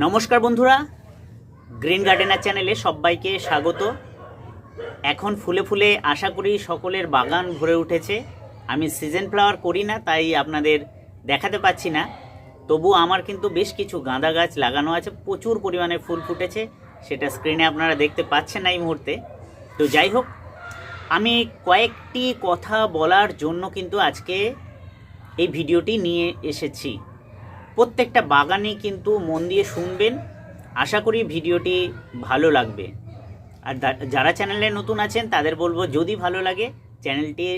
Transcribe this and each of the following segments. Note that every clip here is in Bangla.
নমস্কার বন্ধুরা গ্রিন গার্ডেনার চ্যানেলে সবাইকে স্বাগত। এখন ফুলে ফুলে আশা করি সকলের বাগান ভরে উঠেছে। আমি সিজন ফ্লাওয়ার করি না, তাই আপনাদের দেখাতে পাচ্ছি না। তবু আমার কিন্তু বেশ কিছু গাঁদা গাছ লাগানো আছে, প্রচুর পরিমাণে ফুল ফুটেছে। সেটা স্ক্রিনে আপনারা দেখতে পাচ্ছেন না এই মুহূর্তে। তো যাই হোক, আমি কয়েকটি কথা বলার জন্য কিন্তু আজকে এই ভিডিওটি নিয়ে এসেছি। প্রত্যেকটা বাগানই কিন্তু মন দিয়ে শুনবেন। আশা করি ভিডিওটি ভালো লাগবে। আর যারা চ্যানেলে নতুন আছেন, তাদের বলব যদি ভালো লাগে, চ্যানেলটি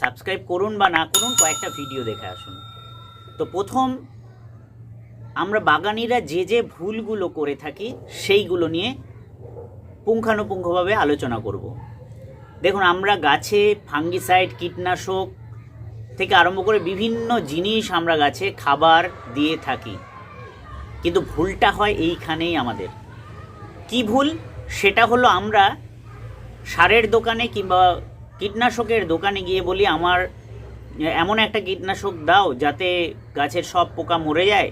সাবস্ক্রাইব করুন বা না করুন, কয়েকটা ভিডিও দেখে আসুন। তো প্রথম, আমরা বাগানিরা যে যে ভুলগুলো করে থাকি, সেইগুলো নিয়ে পুঙ্খানুপুঙ্খভাবে আলোচনা করব। দেখুন, আমরা গাছে ফাঙ্গিসাইড, কীটনাশক থেকে আরম্ভ করে বিভিন্ন জিনিস আমরা গাছে খাবার দিয়ে থাকি। কিন্তু ভুলটা হয় এইখানেই আমাদের। কি ভুল? সেটা হলো আমরা সারের দোকানে কিংবা কীটনাশকের দোকানে গিয়ে বলি, আমার এমন একটা কীটনাশক দাও যাতে গাছের সব পোকা মরে যায়।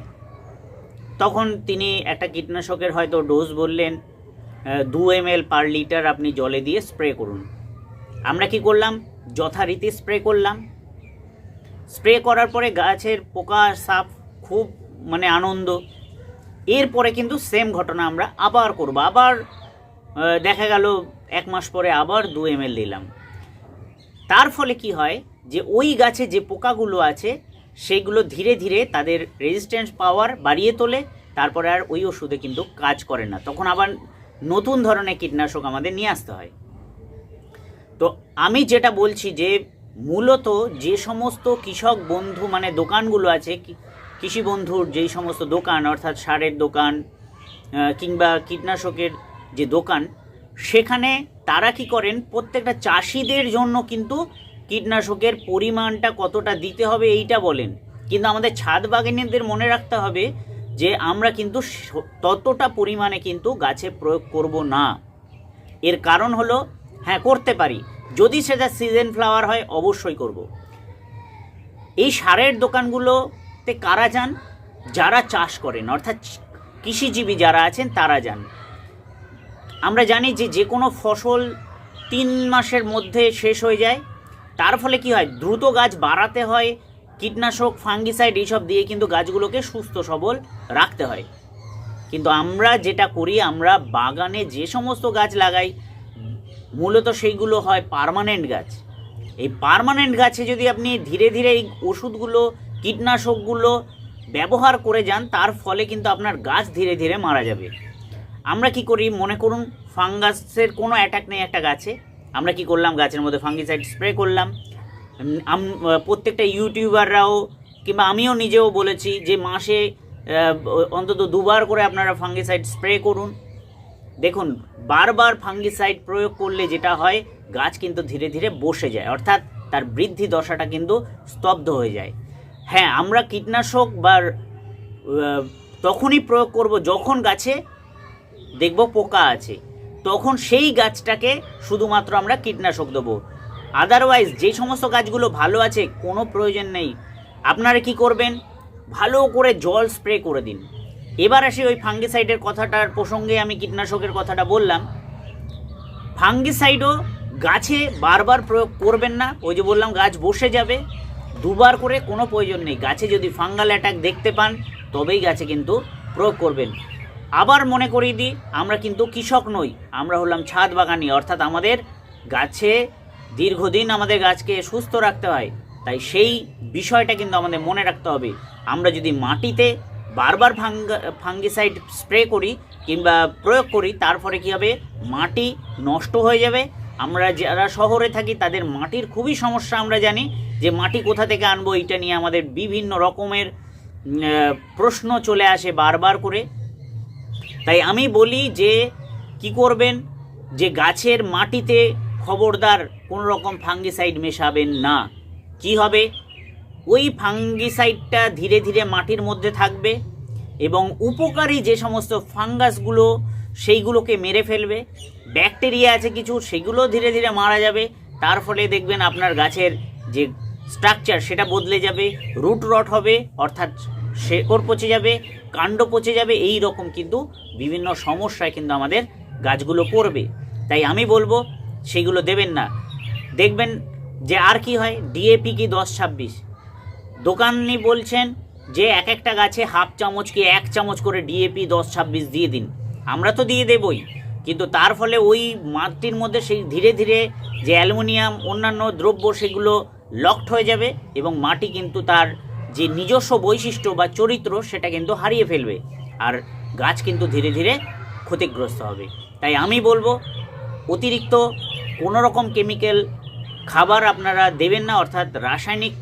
তখন তিনি একটা কীটনাশকের হয়তো ডোজ বললেন দু এম এল পার লিটার আপনি জলে দিয়ে স্প্রে করুন। আমরা কি করলাম? যথারীতি স্প্রে করলাম। স্প্রে করার পরে গাছের পোকা, সাপ খুব মানে আনন্দ। এরপরে কিন্তু সেম ঘটনা আমরা আবার করব। আবার দেখা গেল এক মাস পরে আবার দু এম দিলাম। তার ফলে কি হয় যে ওই গাছে যে পোকাগুলো আছে, সেগুলো ধীরে ধীরে তাদের রেজিস্ট্যান্স পাওয়ার বাড়িয়ে তোলে। তারপরে আর ওই ওষুধে কিন্তু কাজ করে না। তখন আবার নতুন ধরনের কীটনাশক আমাদের নিয়ে আসতে হয়। তো আমি যেটা বলছি যে মূলত যে সমস্ত কৃষক বন্ধু মানে দোকানগুলো আছে কৃষি বন্ধুর যেই সমস্ত দোকান, অর্থাৎ সারের দোকান কিংবা কীটনাশকের যে দোকান, সেখানে তারা কি করেন? প্রত্যেকটা চাষিদের জন্য কিন্তু কীটনাশকের পরিমাণটা কতটা দিতে হবে এইটা বলেন। কিন্তু আমাদের ছাদ বাগানীদের মনে রাখতে হবে যে আমরা কিন্তু ততটা পরিমাণে কিন্তু গাছে প্রয়োগ করব না। এর কারণ হলো হ্যাঁ করতে পারি। যদি সেটা সিজন ফ্লাওয়ার হয়, অবশ্যই করব। এই সারের দোকানগুলোতে কারা যান? যারা চাষ করেন, অর্থাৎ কৃষিজীবী যারা আছেন, তারা যান। আমরা জানি যে যে কোনো ফসল তিন মাসের মধ্যে শেষ হয়ে যায়। তার ফলে কি হয়? দ্রুত গাছ বাড়াতে হয়, কীটনাশক ফাঙ্গিসাইড এইসব দিয়ে কিন্তু গাছগুলোকে সুস্থ, সবল রাখতে হয়। কিন্তু আমরা যেটা করি, আমরা বাগানে যে সমস্ত গাছ লাগাই মূলত সেইগুলো হয় পারমানেন্ট গাছ। এই পারমানেন্ট গাছে যদি আপনি ধীরে ধীরে এই ওষুধগুলো, কীটনাশকগুলো ব্যবহার করে যান, তার ফলে কিন্তু আপনার গাছ ধীরে ধীরে মারা যাবে। আমরা কি করি? মনে করুন, ফাঙ্গাসের কোনো অ্যাটাক নেই একটা গাছে। আমরা কি করলাম? গাছের মধ্যে ফাঙ্গিসাইড স্প্রে করলাম। প্রত্যেকটা ইউটিউবাররাও কিংবা আমিও নিজেও বলেছি যে মাসে অন্তত দুবার করে আপনারা ফাঙ্গিসাইড স্প্রে করুন। দেখুন, বারবার ফাঙ্গিসাইড প্রয়োগ করলে যেটা হয়, গাছ কিন্তু ধীরে ধীরে বসে যায়, অর্থাৎ তার বৃদ্ধি দশাটা কিন্তু স্তব্ধ হয়ে যায়। হ্যাঁ আমরা কীটনাশক বা তখনই প্রয়োগ করব যখন গাছে দেখব পোকা আছে, তখন সেই গাছটাকে শুধুমাত্র আমরা কীটনাশক দেবো। আদারওয়াইজ যে সমস্ত গাছগুলো ভালো আছে, কোনো প্রয়োজন নেই। আপনারা কি করবেন? ভালো করে জল স্প্রে করে দিন। এবার আসি ওই ফাঙ্গিসাইডের কথাটার প্রসঙ্গে আমি কীটনাশকের কথাটা বললাম। ফাঙ্গিসাইডও গাছে বারবার প্রয়োগ করবেন না। ওই যে বললাম, গাছ বসে যাবে। দুবার করে কোনো প্রয়োজন নেই। গাছে যদি ফাঙ্গাল অ্যাটাক দেখতে পান, তবেই গাছে কিন্তু প্রয়োগ করবেন। আবার মনে করিয়ে দিই, আমরা কিন্তু কৃষক নই। আমরা হলাম ছাদ বাগানি। অর্থাৎ আমাদের গাছে দীর্ঘদিন আমাদের গাছকে সুস্থ রাখতে হয়। তাই সেই বিষয়টা কিন্তু আমাদের মনে রাখতে হবে। আমরা যদি মাটিতে বারবার ফাঙ্গা, ফাঙ্গিসাইড স্প্রে করি কিংবা প্রয়োগ করি তার ফলে কী হবে? মাটি নষ্ট হয়ে যাবে। আমরা যারা শহরে থাকি, তাদের মাটির খুবই সমস্যা আমরা জানি। যে মাটি কোথা থেকে আনব, এটা নিয়ে আমাদের বিভিন্ন রকমের প্রশ্ন চলে আসে বারবার করে। তাই আমি বলি যে, কি করবেন? যে গাছের মাটিতে খবরদার কোনো রকম ফাঙ্গিসাইড মেশাবেন না। কি হবে? ওই ফাঙ্গিসাইডটা ধীরে ধীরে মাটির মধ্যে থাকবে এবং উপকারী যে সমস্ত ফাঙ্গাসগুলো, সেইগুলোকে মেরে ফেলবে। ব্যাকটেরিয়া আছে কিছু, সেগুলো ধীরে ধীরে মারা যাবে। তার ফলে দেখবেন আপনার গাছের যে স্ট্রাকচার, সেটা বদলে যাবে, রুট রট হবে, অর্থাৎ শেকড় পচে যাবে, কাণ্ড পচে যাবে, এই রকম কিন্তু বিভিন্ন সমস্যায় কিন্তু আমাদের গাছগুলো পড়বে। তাই আমি বলব, সেগুলো দেবেন না। দেখবেন যে আর কি হয়, ডিএপি কি দশ ছাব্বিশ? দোকানি বলছেন যে এক একটা গাছে হাফ চামচ কি এক চামচ করে ডিএপি দশ ছাব্বিশ দিয়ে দিন। আমরা তো দিয়ে দেবই। কিন্তু তার ফলে ওই মাটির মধ্যে সেই ধীরে ধীরে যে অ্যালুমিনিয়াম, অন্যান্য দ্রব্য সেগুলো লকড হয়ে যাবে এবং মাটি কিন্তু তার যে নিজস্ব বৈশিষ্ট্য বা চরিত্র সেটা কিন্তু হারিয়ে ফেলবে আর গাছ কিন্তু ধীরে ধীরে ক্ষতিগ্রস্ত হবে। তাই আমি বলব, অতিরিক্ত কোনো রকম কেমিক্যাল খাবার আপনারা দেবেন না, অর্থাৎ রাসায়নিক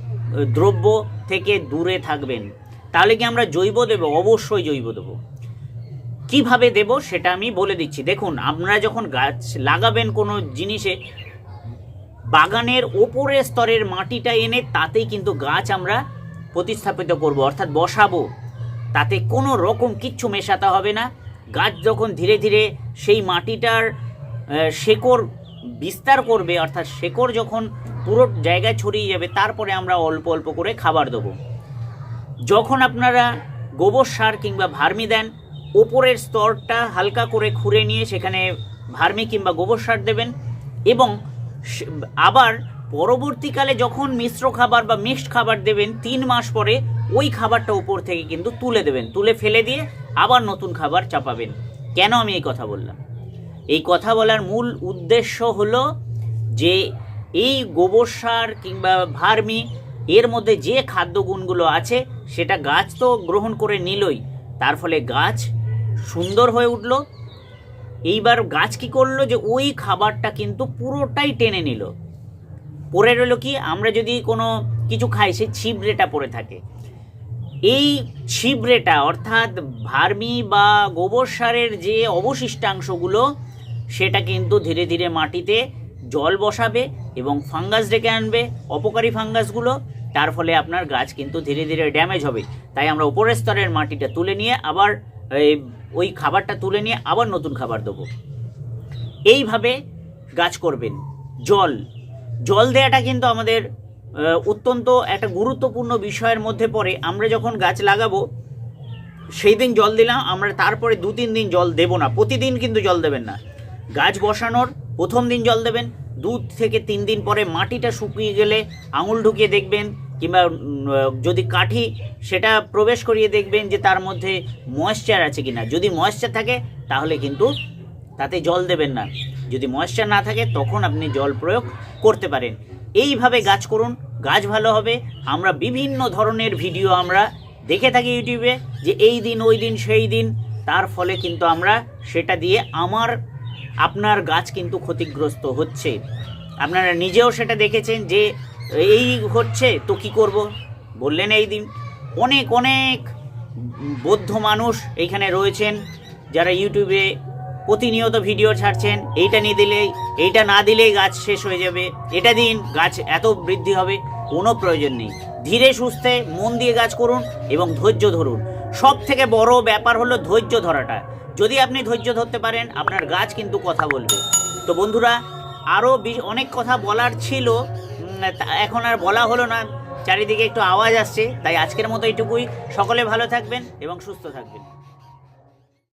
দ্রব্য থেকে দূরে থাকবেন। তাহলে কি আমরা জৈব দেবো? অবশ্যই জৈব দেবো। কীভাবে দেব সেটা আমি বলে দিচ্ছি। দেখুন, আপনারা যখন গাছ লাগাবেন কোনো জিনিসে, বাগানের ওপরের স্তরের মাটিটা এনে তাতেই কিন্তু গাছ আমরা প্রতিস্থাপিত করব, অর্থাৎ বসাবো। তাতে কোনো রকম কিচ্ছু মেশাতে হবে না। গাছ যখন ধীরে ধীরে সেই মাটিটার শেকড় বিস্তার করবে, অর্থাৎ শেকড় যখন পুরো জায়গায় ছড়িয়ে যাবে, তারপরে আমরা অল্প অল্প করে খাবার দেবো। যখন আপনারা গোবর সার কিংবা ভার্মি দেন, ওপরের স্তরটা হালকা করে খুঁড়ে নিয়ে সেখানে ভার্মি কিংবা গোবর সার দেবেন এবং আবার পরবর্তীকালে যখন মিশ্র খাবার বা মিক্সড খাবার দেবেন, তিন মাস পরে ওই খাবারটা উপর থেকে কিন্তু তুলে দেবেন, তুলে ফেলে দিয়ে আবার নতুন খাবার চাপাবেন। কেন আমি এই কথা বললাম? এই কথা বলার মূল উদ্দেশ্য হলো যে এই গোবর সার কিংবা ভার্মি, এর মধ্যে যে খাদ্যগুণগুলো আছে, সেটা গাছ তো গ্রহণ করে নিলই। তার ফলে গাছ সুন্দর হয়ে উঠল। এইবার গাছ কি করল যে, ওই খাবারটা কিন্তু পুরোটাই টেনে নিল। পরে রইল কি, আমরা যদি কোনো কিছু খাই, সেই ছিবড়েটা পড়ে থাকে। এই ছিবড়েটা, অর্থাৎ ভার্মি বা গোবর সারের যে অবশিষ্টাংশগুলো, সেটা কিন্তু ধীরে ধীরে মাটিতে জল বসাবে এবং ফাঙ্গাস ডেকে আনবে, অপকারী ফাঙ্গাসগুলো, তার ফলে আপনার গাছ কিন্তু ধীরে ধীরে ড্যামেজ হবে। তাই আমরা উপরের স্তরের মাটিটা তুলে নিয়ে আবার ওই খাবারটা তুলে নিয়ে আবার নতুন খাবার দেবো। এইভাবে গাছ করবেন। জল। জল দেওয়াটা কিন্তু আমাদের অত্যন্ত একটা গুরুত্বপূর্ণ বিষয়ের মধ্যে পড়ে। আমরা যখন গাছ লাগাবো, সেই দিন জল দিলাম, আমরা তারপরে দু তিন দিন জল দেব না। প্রতিদিন কিন্তু জল দেবেন না। গাছ বসানোর প্রথম দিন জল দেবেন, দু থেকে তিন দিন পরে মাটিটা শুকিয়ে গেলে আঙুল ঢুকিয়ে দেখবেন, কিংবা যদি কাঠি, সেটা প্রবেশ করিয়ে দেখবেন যে তার মধ্যে ময়েশ্চার আছে কি না যদি ময়েশ্চার থাকে, তাহলে কিন্তু তাতে জল দেবেন না। যদি ময়েশ্চার না থাকে, তখন আপনি জল প্রয়োগ করতে পারেন। এইভাবে গাছ করুন, গাছ ভালো হবে। আমরা বিভিন্ন ধরনের ভিডিও আমরা দেখে থাকি ইউটিউবে যে এই দিন, ওই দিন, সেই দিন, তার ফলে কিন্তু আমরা সেটা দিয়ে আমার আপনার গাছ কিন্তু ক্ষতিগ্রস্ত হচ্ছে। আপনারা নিজেও সেটা দেখেছেন যে, এই হচ্ছে, তো কি করব? বললেন এই দিন। অনেক অনেক বৌদ্ধ মানুষ এইখানে রয়েছেন, যারা ইউটিউবে প্রতিনিয়ত ভিডিও ছাড়ছেন, এইটা নিয়ে দিলেই এইটা না দিলেই গাছ শেষ হয়ে যাবে। এটা দিন গাছ এত বৃদ্ধি হবে, কোনো প্রয়োজন নেই। ধীরে সুস্থে মন দিয়ে গাছ করুন এবং ধৈর্য ধরুন। সব থেকে বড় ব্যাপার হলো ধৈর্য ধরাটা। যদি আপনি ধৈর্য ধরতে পারেন, আপনার গাছ কিন্তু কথা বলবে। তো বন্ধুরা আরও অনেক কথা বলার ছিল এখন আর বলা হলো না। চারিদিকে একটু আওয়াজ আসছে, তাই আজকের মতো এটুকুই সকলে ভালো থাকবেন এবং সুস্থ থাকবেন।